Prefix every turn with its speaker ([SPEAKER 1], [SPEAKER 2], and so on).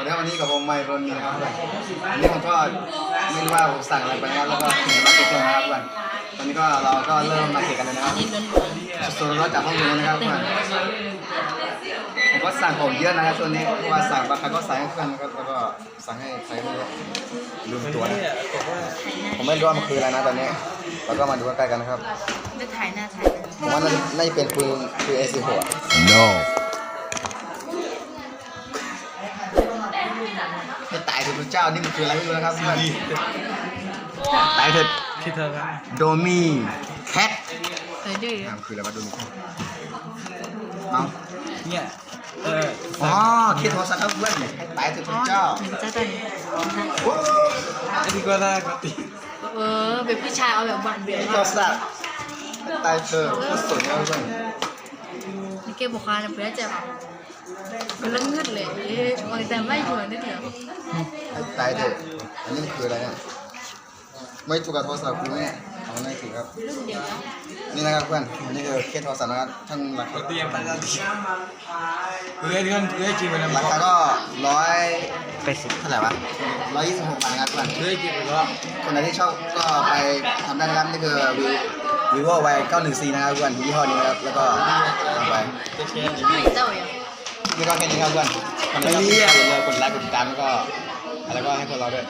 [SPEAKER 1] วัสดีครับวันนี้กับผมไมค์รนีนะครับวันนี้ผมก็ไม่รู้ว่าผมสั่งอะไรไปนะแล้วก็ถึงมาเก็ตัวนะครับวันนี้ก็เราก็เริ่มมาเก็กันแล้วนะครับสดๆร้อนจากห้องเรีนนะครับวันผมก็สั่งของเยอะนะครับช่วงนี้เพราะว่าสั่งบางครั้งก็สั่งให้เพื่อนแล้วก็สั่งให้ใครไม่รู้ลืมตัวนะผมไม่รู้ว่ามันคืออะไรนะตอนนี้แล้วก็มาดูใกล้ๆกันนะครับ
[SPEAKER 2] ไม่ถ่ายหน้าถ่าย
[SPEAKER 1] ผมว่าน่าจะเป็นปืนคืน A16
[SPEAKER 3] no
[SPEAKER 1] ให้ตายเถอะพระเจ้านี่มันคืออะไรไม่รู้นะครับเพื่อนตายเถอะ
[SPEAKER 4] คิดเถอะครับ
[SPEAKER 1] โดมีแคท
[SPEAKER 2] เออดื้อ
[SPEAKER 1] อ่ามันคืออะไรวะโดมีแคทเอา
[SPEAKER 4] เนี่ยเออ
[SPEAKER 1] อ๋อคิดโทรศัพท์ครับเพื่อนให้ตายเถอะพระเจ้า
[SPEAKER 2] หนึ่งเจ้าตัน
[SPEAKER 4] ไอ้ที่ก็ได้ก็ตี
[SPEAKER 2] เออเป็นผู้ชายเอาแบบหวานเบียร์
[SPEAKER 1] โทรศัพท์ให้ตายเถอะโคตรสวยนะครับเพื่อน
[SPEAKER 2] นี่เกมบอกว่าเพื่อนจะมันเริ่มงึดเลยเอ๊ะโอ้ยแต่ไม่หัวนิ ดเดียว
[SPEAKER 1] ให้ตายเถอะอันนี้มันคืออะไรเนี่ยไม่ถูกกับโทรศัพท์กูเนี่ยเอาไม่ถูกครับ
[SPEAKER 2] รุ่นเดียวแล้ว
[SPEAKER 1] นี่นะครับเพื่อนอันนี้คือเคสโทรศัพท์นะครับท่านราคา
[SPEAKER 4] เตรียมไปแล้วเพื่อนเพื่อนเพื่อนกินไปแล้ว
[SPEAKER 1] ราคาก็ร้อยแปดสิบเท่าไหร่วะร้อยยี่สิบหกบาทนะครับเพื่อน
[SPEAKER 4] เพื่อนกินไปแล้ว
[SPEAKER 1] คนไหนที่ชอบก็ไปทำได้นะครับนี่คือวิว vivo y 914นะครับเพื่อนยี่ห้อนี้นะครับแล้วก็ท
[SPEAKER 4] แล้า
[SPEAKER 1] นี่ก็แค่นี้ครับเพื่อนกดไลค์กดไลค์กดติดตามแล้วก็แล้วก็ให้พวกเราด้วย